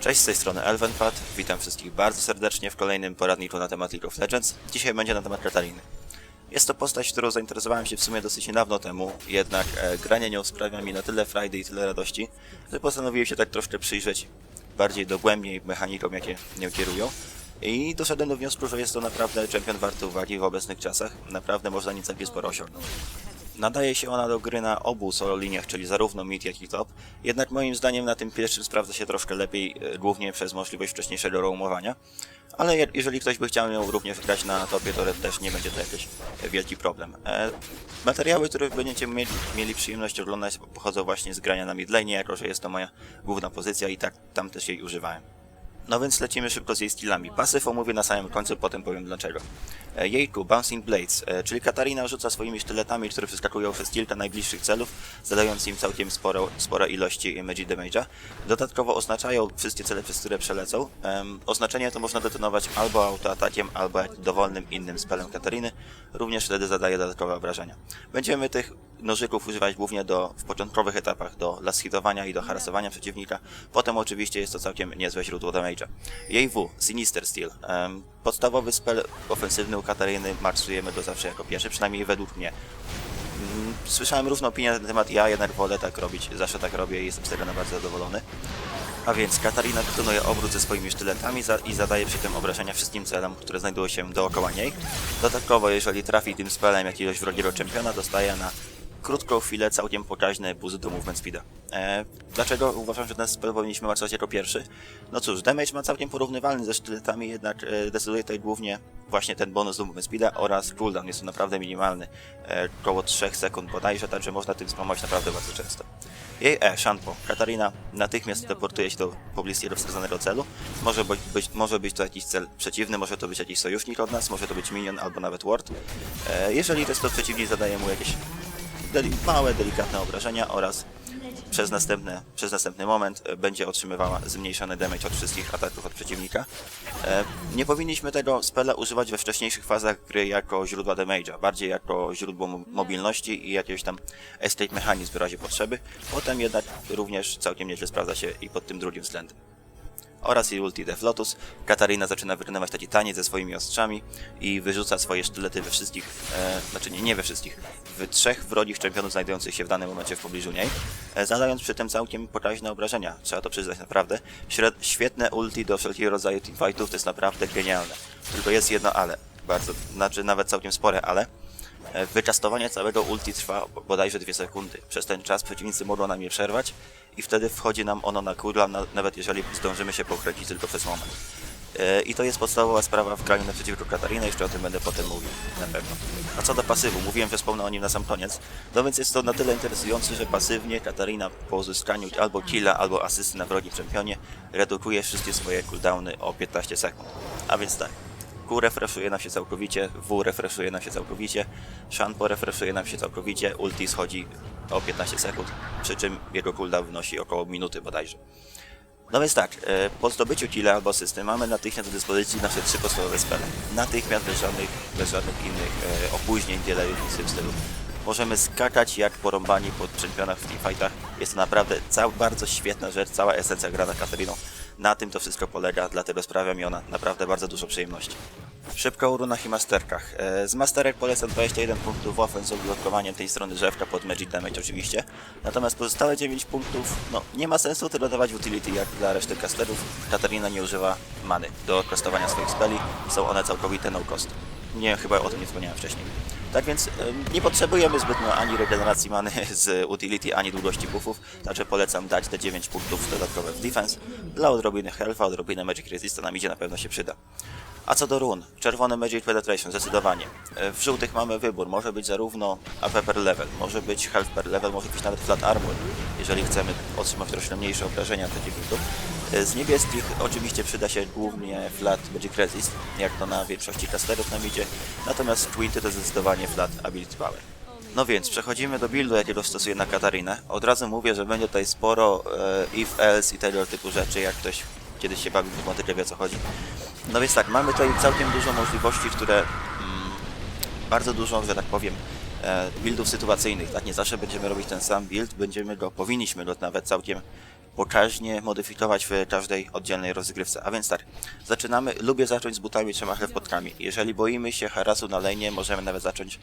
Cześć, z tej strony Elvenpad. Witam wszystkich bardzo serdecznie w kolejnym poradniku na temat League of Legends. Dzisiaj będzie na temat Katariny. Jest to postać, którą zainteresowałem się w sumie dosyć niedawno temu, jednak e, granie nią sprawia mi na tyle frajdy i tyle radości, że postanowiłem się tak troszkę przyjrzeć bardziej dogłębniej mechanikom, jakie nią kierują. I doszedłem do wniosku, że jest to naprawdę czempion warty uwagi w obecnych czasach. Naprawdę można nim całkiem sporo osiągnąć. Nadaje się ona do gry na obu solo liniach, czyli zarówno mid, jak i top. Jednak moim zdaniem na tym pierwszym sprawdza się troszkę lepiej, e, głównie przez możliwość wcześniejszego roamowania. Ale je- jeżeli ktoś by chciał ją również grać na topie, to też nie będzie to jakiś wielki problem. E, materiały, które będziecie mieli, mieli przyjemność oglądać, pochodzą właśnie z grania na midlane, jako że jest to moja główna pozycja i tak tam też jej używałem. No więc lecimy szybko z jej skillami. Pasyw omówię na samym końcu, potem powiem dlaczego. E, Jejku, Bouncing Blades, e, czyli Katarina rzuca swoimi sztyletami, które wyskakują przez kilka najbliższych celów, zadając im całkiem sporo, spore ilości magic damage'a. Dodatkowo oznaczają wszystkie cele, przez które przelecą. Oznaczenie to można detonować albo autoatakiem, albo dowolnym innym spelem Katariny. Również wtedy zadaje dodatkowe obrażenia. Będziemy tych nożyków używać głównie do, w początkowych etapach do last hitowania i do harasowania przeciwnika. Potem oczywiście jest to całkiem niezłe źródło damage'a. Jej W, Sinister Steel. Em, podstawowy spell ofensywny u Kataryny maksujemy go zawsze jako pierwszy, przynajmniej według mnie. Mm, Słyszałem różne opinie na ten temat, ja jednak wolę tak robić, zawsze tak robię i jestem z tego bardzo zadowolony. A więc Katarina wykonuje obrót ze swoimi sztyletami za i zadaje przy tym obrażenia wszystkim celom, które znajdują się dookoła niej. Dodatkowo, jeżeli trafi tym spelem jakiegoś wrogiego czempiona, dostaje na krótką chwilę całkiem pokaźny boost do movement speeda. E, dlaczego uważam, że ten spell powinniśmy maksować jako pierwszy? No cóż, damage ma całkiem porównywalny ze sztyletami, jednak e, decyduje tutaj głównie właśnie ten bonus do movement speeda oraz cooldown jest to naprawdę minimalny, e, około 3 sekund bodajże, także można tym spamować naprawdę bardzo często. Jej E, Shanpo. Katarina natychmiast teleportuje się do pobliskiego wskazanego celu. Może być, może być to jakiś cel przeciwny, może to być jakiś sojusznik od nas, może to być minion albo nawet ward. E, jeżeli jest to przeciwnik, zadaje mu jakieś deli małe, delikatne obrażenia oraz przez, następne, przez następny moment e, będzie otrzymywała zmniejszony damage od wszystkich ataków od przeciwnika. E, nie powinniśmy tego spela używać we wcześniejszych fazach gry jako źródła damage'a, bardziej jako źródło mo- mobilności i jakiegoś tam escape mechanizm w razie potrzeby. Potem jednak również całkiem nieźle sprawdza się i pod tym drugim względem oraz jej ulti Death Lotus. Katarina zaczyna wykonywać taki taniec ze swoimi ostrzami i wyrzuca swoje sztylety we wszystkich, e, znaczy nie, nie we wszystkich, w trzech wrogich czempionów znajdujących się w danym momencie w pobliżu niej, e, zadając przy tym całkiem pokaźne obrażenia. Trzeba to przyznać naprawdę. Śred, świetne ulti do wszelkiego rodzaju teamfightów to jest naprawdę genialne. Tylko jest jedno ale, bardzo, znaczy nawet całkiem spore ale. E, Wykastowanie całego ulti trwa bodajże 2 sekundy. Przez ten czas przeciwnicy mogą nam je przerwać i wtedy wchodzi nam ono na na- nawet jeżeli zdążymy się pochwycić tylko przez moment. E, I to jest podstawowa sprawa w graniu naprzeciwko Katariny, jeszcze o tym będę potem mówił, na pewno. A co do pasywu, mówiłem, że wspomnę o nim na sam koniec, no więc jest to na tyle interesujące, że pasywnie Katarina po uzyskaniu albo killa, albo asysty na wrogim czempionie redukuje wszystkie swoje cooldowny o 15 sekund. A więc tak, Q refreshuje nam się całkowicie, W refreshuje nam się całkowicie, Shanpo refreshuje nam się całkowicie, ulti schodzi o 15 sekund, przy czym jego cooldown wynosi około minuty bodajże. No więc tak, e, po zdobyciu killa albo asysty mamy natychmiast do dyspozycji nasze trzy podstawowe spele. Natychmiast bez żadnych, bez żadnych innych e, opóźnień, delay i tym stylu. Możemy skakać jak porąbani po czempionach w teamfightach. Jest to naprawdę cał, bardzo świetna rzecz, cała esencja gra na Katariną. Na tym to wszystko polega, dlatego sprawia mi ona naprawdę bardzo dużo przyjemności. Szybka o runach i masterkach. E, Z masterek polecam 21 punktów offense z tej strony drzewka pod Magic Damage oczywiście. Natomiast pozostałe 9 punktów, no nie ma sensu tyle dawać w utility jak dla reszty casterów. Katarina nie używa many do kastowania swoich speli, są one całkowite no cost. Nie, chyba o tym nie wspomniałem wcześniej. Tak więc nie potrzebujemy zbytnio ani regeneracji many z utility, ani długości buffów, także polecam dać te 9 punktów dodatkowe w defense. Dla odrobiny health'a, odrobiny magic resista nam idzie na pewno się przyda. A co do run, czerwone Magic Penetration, zdecydowanie. E, W żółtych mamy wybór, może być zarówno AP per level, może być health per level, może być nawet flat armor, jeżeli chcemy otrzymać troszkę mniejsze obrażenia przeciwników. E, Z niebieskich oczywiście przyda się głównie flat Magic Resist, jak to na większości casterów nam idzie, natomiast Twinty to zdecydowanie flat Ability Power. No więc, przechodzimy do buildu, jakiego stosuję na Katarinę. Od razu mówię, że będzie tutaj sporo e, if, else i tego typu rzeczy, jak ktoś kiedyś się bawił w informatykę, wie o co chodzi. No więc tak, mamy tutaj całkiem dużo możliwości, które mm, bardzo dużo, że tak powiem, e, buildów sytuacyjnych. Tak, nie zawsze będziemy robić ten sam build, będziemy go, powinniśmy go nawet całkiem pokaźnie modyfikować w każdej oddzielnej rozgrywce. A więc tak, zaczynamy, lubię zacząć z butami trzema podkami. Jeżeli boimy się harasu na lane, możemy nawet zacząć,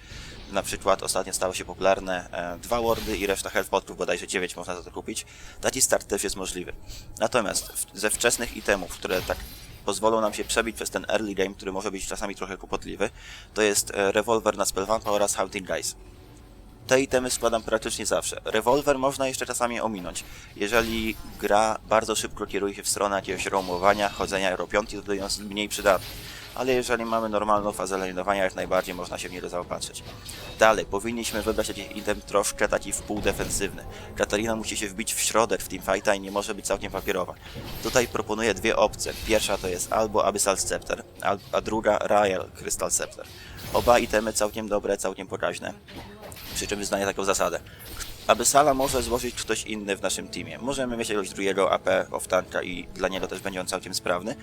na przykład ostatnio stało się popularne e, dwa wardy i reszta healthpotków, bodajże 9 można za to kupić. Taki start też jest możliwy. Natomiast w, ze wczesnych itemów, które tak pozwolą nam się przebić przez ten early game, który może być czasami trochę kłopotliwy, to jest e, rewolwer na spellvampa oraz hunting guys. Te itemy składam praktycznie zawsze. Rewolwer można jeszcze czasami ominąć. Jeżeli gra bardzo szybko kieruje się w stronę jakiegoś roamowania, chodzenia ropiątki, to jest mniej przydatny. Ale jeżeli mamy normalną fazę lane'owania, jak najbardziej można się w niego zaopatrzyć. Dalej, powinniśmy wybrać jakiś item troszkę taki wpół defensywny. Katarina musi się wbić w środek w teamfighta i nie może być całkiem papierowa. Tutaj proponuję dwie opcje. Pierwsza to jest albo Abyssal Scepter, a druga Royal Crystal Scepter. Oba itemy całkiem dobre, całkiem pokaźne. Przy czym wyznaję taką zasadę. Abyssala może złożyć ktoś inny w naszym teamie. Możemy mieć jakiegoś drugiego AP of tanka i dla niego też będzie on całkiem sprawny,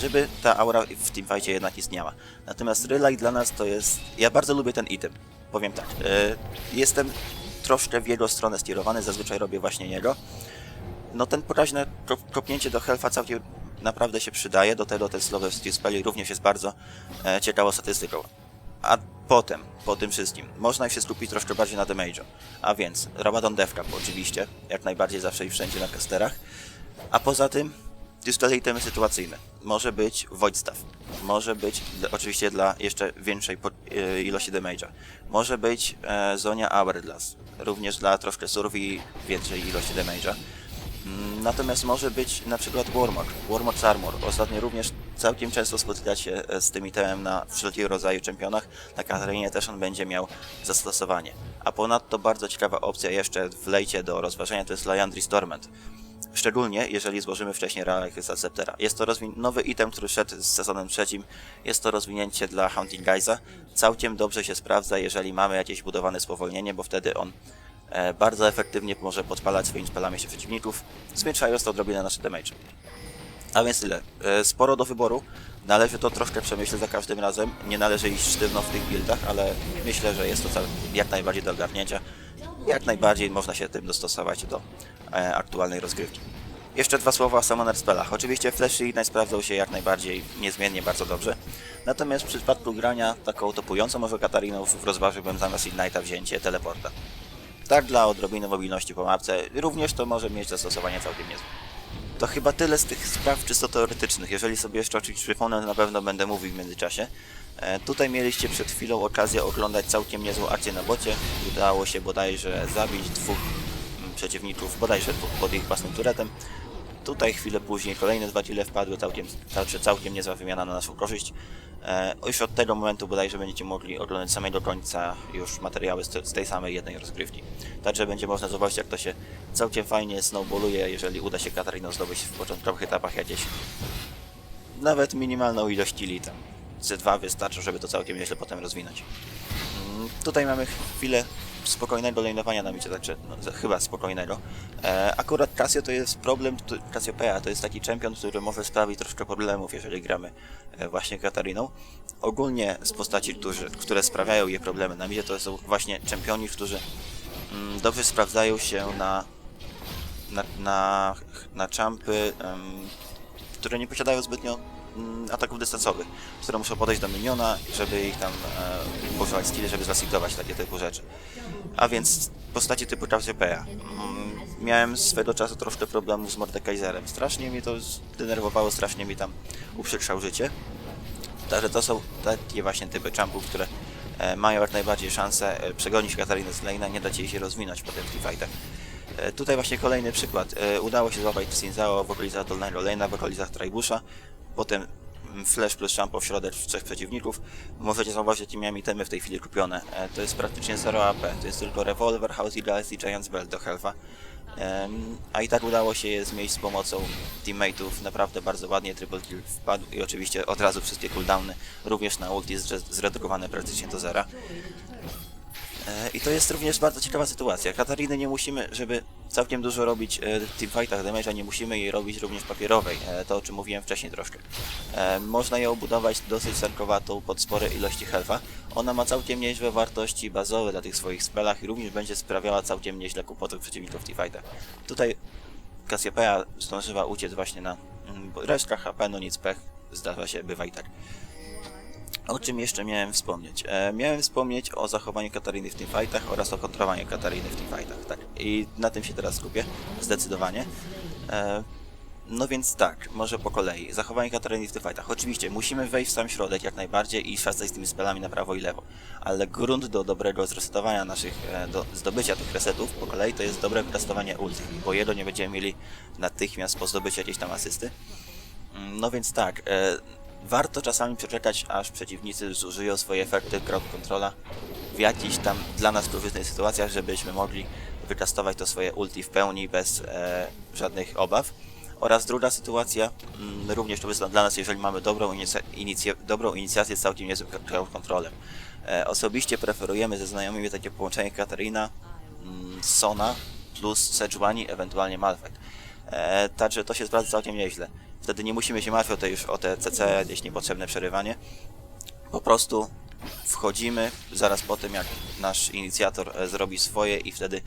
żeby ta aura w teamfightie jednak istniała. Natomiast Relay dla nas to jest... Ja bardzo lubię ten item. Powiem tak, yy, jestem troszkę w jego stronę skierowany, zazwyczaj robię właśnie niego. No ten pokaźne kop- kopnięcie do Helfa całkiem naprawdę się przydaje, do tego ten Slow Steel Spell również jest bardzo e, ciekawą statystyką. A potem, po tym wszystkim, można się skupić troszkę bardziej na damage'u. A więc, Rabadon Deathcap oczywiście, jak najbardziej zawsze i wszędzie na casterach. A poza tym, dalej itemy sytuacyjne. Może być Void Staff. Może być, oczywiście dla jeszcze większej po, e, ilości damage'a. Może być e, Zonia Hourglass. Również dla troszkę surf i większej ilości damage'a. Mm, Natomiast może być na przykład Warmog, Warmog's Armor. Ostatnio również całkiem często spotykać się e, z tym itemem na wszelkiego rodzaju czempionach. Na Katarinie też on będzie miał zastosowanie. A ponadto bardzo ciekawa opcja jeszcze w lejcie do rozważenia to jest Liandry's Torment. Szczególnie jeżeli złożymy wcześniej Real Crystal Sceptera. Jest to nowy item, który szedł z sezonem trzecim. Jest to rozwinięcie dla Hunting Guysa. Całkiem dobrze się sprawdza, jeżeli mamy jakieś budowane spowolnienie, bo wtedy on e, bardzo efektywnie może podpalać swoimi spelami się przeciwników, zwiększając to odrobinę nasze damage. A więc tyle. E, Sporo do wyboru. Należy to troszkę przemyśleć za każdym razem. Nie należy iść sztywno w tych buildach, ale myślę, że jest to jak najbardziej do ogarnięcia. Jak najbardziej można się tym dostosować do e, aktualnej rozgrywki. Jeszcze dwa słowa o Summoner Spellach. Oczywiście Flash Ignite sprawdzał się jak najbardziej niezmiennie bardzo dobrze. Natomiast w przypadku grania taką topującą może Katariną rozważyłbym zamiast Ignite'a wzięcie teleporta. Tak dla odrobiny mobilności po mapce. Również to może mieć zastosowanie całkiem niezłe. To chyba tyle z tych spraw czysto teoretycznych. Jeżeli sobie jeszcze oczywiście przypomnę, to na pewno będę mówił w międzyczasie. E, tutaj mieliście przed chwilą okazję oglądać całkiem niezłą akcję na bocie. Udało się bodajże zabić dwóch mm, przeciwników, bodajże pod ich własnym turetem. Tutaj chwilę później kolejne dwa kile wpadły, całkiem, także całkiem niezła wymiana na naszą korzyść. E, już od tego momentu bodajże będziecie mogli oglądać samego końca już materiały z, te, z tej samej jednej rozgrywki. Także będzie można zobaczyć jak to się całkiem fajnie snowballuje, jeżeli uda się Katariną zdobyć w początkowych etapach jakieś nawet minimalną ilość kili tam. Ze dwa wystarczą, żeby to całkiem nieźle potem rozwinąć. Mm, Tutaj mamy chwilę spokojnego lane'owania na micie, także no, za- chyba spokojnego. E, akurat Casio to jest problem, Cassiopeia to jest taki champion, który może sprawić troszkę problemów, jeżeli gramy e, właśnie Katariną. Ogólnie z postaci, którzy, które sprawiają jej problemy na micie, to są właśnie czempioni, którzy mm, dobrze sprawdzają się na na, na, na champy, em, które nie posiadają zbytnio ataków dystansowych, które muszą podejść do miniona, żeby ich tam e, używać skilly, żeby zlasitować takie typu rzeczy. A więc postaci typu Cassiopeia. Mm, miałem swego czasu troszkę problemów z Mordekaiserem. Strasznie mnie to zdenerwowało, strasznie mi tam uprzykrzał życie. Także to są takie właśnie typy jumpów, które e, mają jak najbardziej szansę e, przegonić Katarinę z lane'a, nie dać jej się rozwinąć potem w teamfightach. E, tutaj właśnie kolejny przykład. E, udało się złapać Sinzao w okolicach dolnego lane'a, w okolicach Trajbusza, potem flash plus jump w środek w trzech przeciwników. Możecie zauważyć, jakie miałem itemy w tej chwili kupione. E, to jest praktycznie 0 AP, to jest tylko rewolwer, House Eagles i Giant's Belt do Helfa. Em, a i tak udało się je zmieść z pomocą teammateów naprawdę bardzo ładnie, triple kill wpadł i oczywiście od razu wszystkie cooldowny, również na ulti zre- zredukowane praktycznie do zera. E, I to jest również bardzo ciekawa sytuacja. Katariny nie musimy, żeby całkiem dużo robić e, w teamfightach damage'a, nie musimy jej robić również papierowej, e, to o czym mówiłem wcześniej troszkę. E, Można ją budować dosyć sarkowatą pod spore ilości health'a. Ona ma całkiem nieźle wartości bazowe dla tych swoich spelach i również będzie sprawiała całkiem nieźle kłopotów przeciwników w teamfightach. Tutaj Cassiopeia zdążyła uciec właśnie na mm, bo resztka HP, no nic pech, zdarza się, bywa i tak. O czym jeszcze miałem wspomnieć? E, miałem wspomnieć o zachowaniu Katariny w tym fightach oraz o kontrowaniu Katariny w tym fightach, tak. I na tym się teraz skupię, zdecydowanie. E, no więc tak, może po kolei. Zachowanie Kataryny w tych fightach. Oczywiście, musimy wejść w sam środek jak najbardziej i szastać z tymi spelami na prawo i lewo. Ale grunt do dobrego zresetowania naszych, e, do zdobycia tych resetów po kolei to jest dobre wytestowanie ulti. Bo jedno nie będziemy mieli natychmiast po zdobyciu jakiejś tam asysty. Mm, No więc tak, e, warto czasami przeczekać, aż przeciwnicy zużyją swoje efekty crowd controla w jakichś tam dla nas korzystnych sytuacjach, żebyśmy mogli wykastować to swoje ulti w pełni bez e, żadnych obaw. Oraz druga sytuacja, mm, również korzystna dla nas, jeżeli mamy dobrą, inicja- inicja- dobrą inicjację z całkiem niezłym crowd controlem. E, osobiście preferujemy ze znajomymi takie połączenie Katarina, mm, Sona plus Sejuani, ewentualnie Malphite. E, także to się sprawdza całkiem nieźle. Wtedy nie musimy się martwić o te już o te CC, jakieś niepotrzebne przerywanie. Po prostu wchodzimy zaraz po tym, jak nasz inicjator e, zrobi swoje i wtedy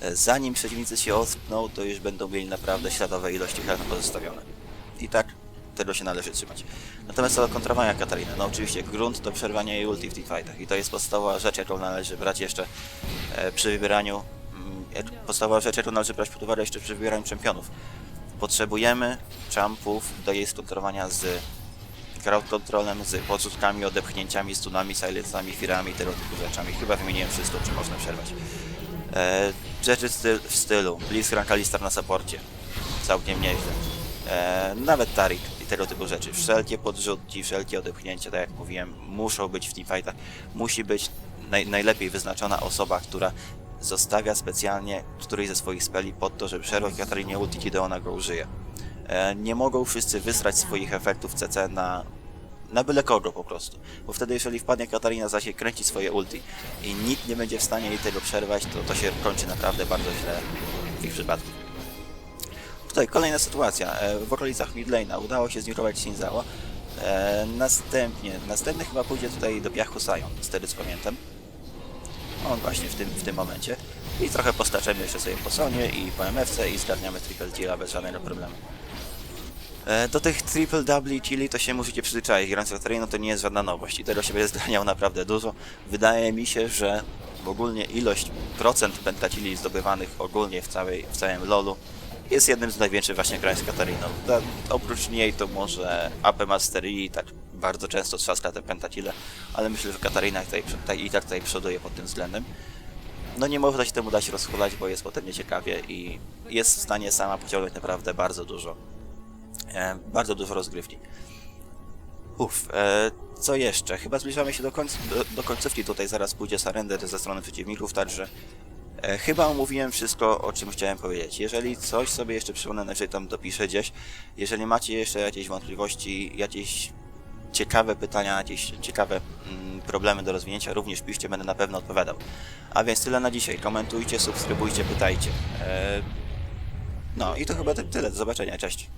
e, zanim przeciwnicy się ockną, to już będą mieli naprawdę śladowe ilości health pozostawione. I tak tego się należy trzymać. Natomiast co do kontrowania Katariny, no oczywiście grunt to przerwanie jej ulti w tych fightach i to jest podstawowa rzecz, jaką należy brać jeszcze e, przy wybieraniu mm, podstawowa rzecz, jaką należy brać pod uwagę jeszcze przy wybieraniu czempionów. Potrzebujemy jumpów do jej skontrolowania z crowd controlem, z podrzutkami, odepchnięciami, stunami, silencami, firami, tego typu rzeczami. Chyba wymieniłem wszystko, czy można przerwać. E, rzeczy styl, w stylu Blitzcrank Alistar na saporcie. Całkiem nieźle. E, nawet Tarik i tego typu rzeczy. Wszelkie podrzutki, wszelkie odepchnięcia, tak jak mówiłem, muszą być w teamfightach. Musi być naj, najlepiej wyznaczona osoba, która zostawia specjalnie któryś ze swoich speli pod to, żeby przerwać Katarinie ulti, kiedy ona go użyje. E, nie mogą wszyscy wysrać swoich efektów CC na, na byle kogo po prostu. Bo wtedy jeżeli wpadnie Katarina za się kręci swoje ulti i nikt nie będzie w stanie jej tego przerwać, to to się kończy naprawdę bardzo źle w ich przypadku. Tutaj kolejna sytuacja. E, W okolicach midlane'a udało się zniurować Shinzawa. E, następnie, następny chyba pójdzie tutaj do piachu Sion, z tego co pamiętam. On właśnie w tym, w tym momencie. I trochę postaczemy jeszcze sobie po Sonie i po MFC i zgarniamy triple killa bez żadnego problemu. E, Do tych triple double killi to się musicie przyzwyczaić. Grając w Katariną to nie jest żadna nowość i tego się będzie naprawdę dużo. Wydaje mi się, że ogólnie ilość procent pentakilli zdobywanych ogólnie w, całej, w całym LoLu jest jednym z największych właśnie grając z Katariną. Da, oprócz niej to może AP Mastery i tak bardzo często trzaska te pentakile, ale myślę, że Katarina tutaj, i tak tutaj przoduje pod tym względem. No nie można się temu dać rozchulać, bo jest potem nieciekawie i jest w stanie sama pociągnąć naprawdę bardzo dużo e, bardzo dużo rozgrywki. Uff, e, co jeszcze? Chyba zbliżamy się do, końc do, do końcówki, tutaj zaraz pójdzie surrender ze strony przeciwników, także chyba omówiłem wszystko, o czym chciałem powiedzieć. Jeżeli coś sobie jeszcze przypomnę, najwyżej tam dopiszę gdzieś. Jeżeli macie jeszcze jakieś wątpliwości, jakieś ciekawe pytania, jakieś ciekawe mm, problemy do rozwinięcia, również piszcie, będę na pewno odpowiadał. A więc tyle na dzisiaj. Komentujcie, subskrybujcie, pytajcie. E, no i to chyba ty- tyle. Do zobaczenia. Cześć.